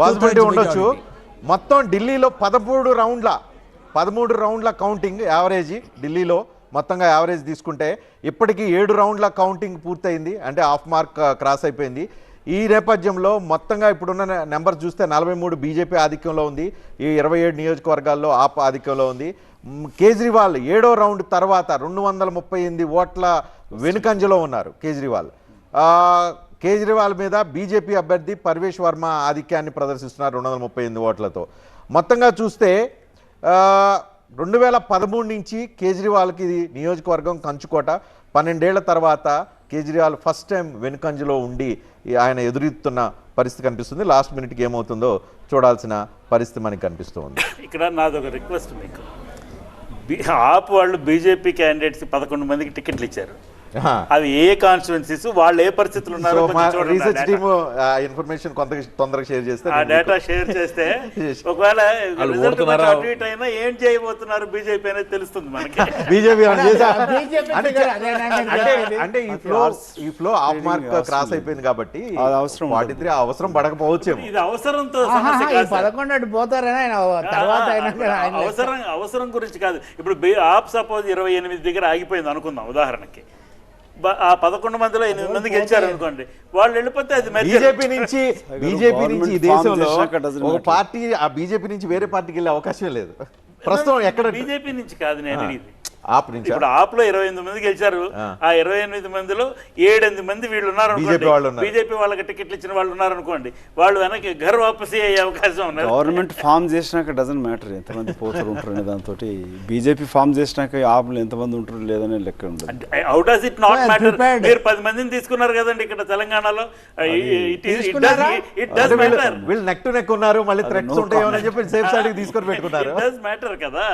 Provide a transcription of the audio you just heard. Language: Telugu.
పాసిబిలిటీ Two-thirds ఉండొచ్చు. మొత్తం ఢిల్లీలో పదమూడు రౌండ్ల పదమూడు రౌండ్ల కౌంటింగ్ యావరేజ్ ఢిల్లీలో మొత్తంగా యావరేజ్ తీసుకుంటే ఇప్పటికీ ఏడు రౌండ్ల కౌంటింగ్ పూర్తయింది. అంటే హాఫ్ మార్క్ క్రాస్ అయిపోయింది. ఈ నేపథ్యంలో మొత్తంగా ఇప్పుడున్న నెంబర్ చూస్తే నలభై మూడు బీజేపీ ఆధిక్యంలో ఉంది. ఈ ఇరవై ఏడు నియోజకవర్గాల్లో ఆప్ ఆధిక్యంలో ఉంది. కేజ్రీవాల్ ఏడో రౌండ్ తర్వాత రెండు వందల ముప్పై ఎనిమిది ఓట్ల వెనుకంజలో ఉన్నారు కేజ్రీవాల్. కేజ్రీవాల్ మీద బీజేపీ అభ్యర్థి పర్వేష్ వర్మ ఆధిక్యాన్ని ప్రదర్శిస్తున్నారు రెండు వందల ముప్పై ఎనిమిది ఓట్లతో. మొత్తంగా చూస్తే రెండు వేల పదమూడు నుంచి కేజ్రీవాల్కి నియోజకవర్గం కంచుకోట. పన్నెండేళ్ళ తర్వాత కేజ్రీవాల్ ఫస్ట్ టైం వెనుకంజలో ఉండి ఆయన ఎదురెత్తున్న పరిస్థితి కనిపిస్తుంది. లాస్ట్ మినిట్కి ఏమవుతుందో చూడాల్సిన పరిస్థితి మనకి కనిపిస్తుంది ఇక్కడ నాది ఒక రిక్వెస్ట్ మీకు. బి- ఆప్ వాళ్ళు బీజేపీ క్యాండిడేట్స్ పదకొండు మందికి టికెట్లు ఇచ్చారు. అవి ఏ కాన్స్టిట్యున్సీస్ వాళ్ళు ఏ పరిస్థితులు ఉన్నారో రీసెర్చ్. టీమ్ ఇన్ఫర్మేషన్ కొంత తొందరగా షేర్ చేస్తే ఆ డేటా షేర్ చేస్తే ఒకవేళ అటు ఇటు అయినా ఏం చేయబోతున్నారు బీజేపీ అనేది తెలుస్తుంది మనకి. బీజేపీ అంటే ఈ ఫ్లో ఈ ఫ్లో ఆఫ్ మార్క్ క్రాస్ అయిపోయింది కాబట్టి అవసరం త్రీ అవసరం పడకపోవచ్చేమో. ఇది అవసరంతో. పదకొండు అటు పోతారని ఆయన తర్వాత అవసరం అవసరం గురించి కాదు. ఇప్పుడు ఆప్ సపోజ్ ఇరవై ఎనిమిది దగ్గర ఆగిపోయింది అనుకుందాం ఉదాహరణకి. ఆ పదకొండు మందిలో ఎనిమిది మంది గెలిచారు అనుకోండి వాళ్ళు వెళ్ళిపోతే అది. బీజేపీ నుంచి బీజేపీ నుంచి ఈ దేశంలో ఒక. పార్టీ ఆ బీజేపీ నుంచి వేరే పార్టీకి వెళ్ళే అవకాశం లేదు. ప్రస్తుతం ఎక్కడ బీజేపీ నుంచి కాదు నేను అడిగింది. ఆప్ నుంచి ఇప్పుడు ఆప్లో ఇరవై ఎనిమిది మంది గెలిచారు. ఆ. ఇరవై ఎనిమిది మందిలో ఏడెనిమిది మంది వీళ్ళు ఉన్నారు ఉన్నారు. బీజేపీ వాళ్ళకి టికెట్లు ఇచ్చిన వాళ్ళు ఉన్నారు అనుకోండి వాళ్ళు వెనక్కి ఘర్ వాపసీ అయ్యే అవకాశం ఉన్నది. గవర్నమెంట్ ఫామ్ చేసినాక డజన్ మ్యాటర్ ఎంతమంది పోతారు ఉంటారు అనే దాంతో బీజేపీ ఫామ్ చేసినాక ఆపులు ఎంతమంది ఉంటారు లేదనే లెక్క ఉండదు. How does it not matter. మీరు పది మందిని తీసుకున్నారు కదండి ఇక్కడ తెలంగాణలో. ఇట్ డస్ అంటే వీళ్ళు మ్యాటర్ వీళ్ళు నెక్ టు నెక్ ఉన్నారు మళ్ళీ థ్రెట్స్ ఉంటాయేమో అని చెప్పి సేఫ్ సైడ్ తీసుకొని పెట్టుకున్నారు. డస్ మ్యాటర్ కదా.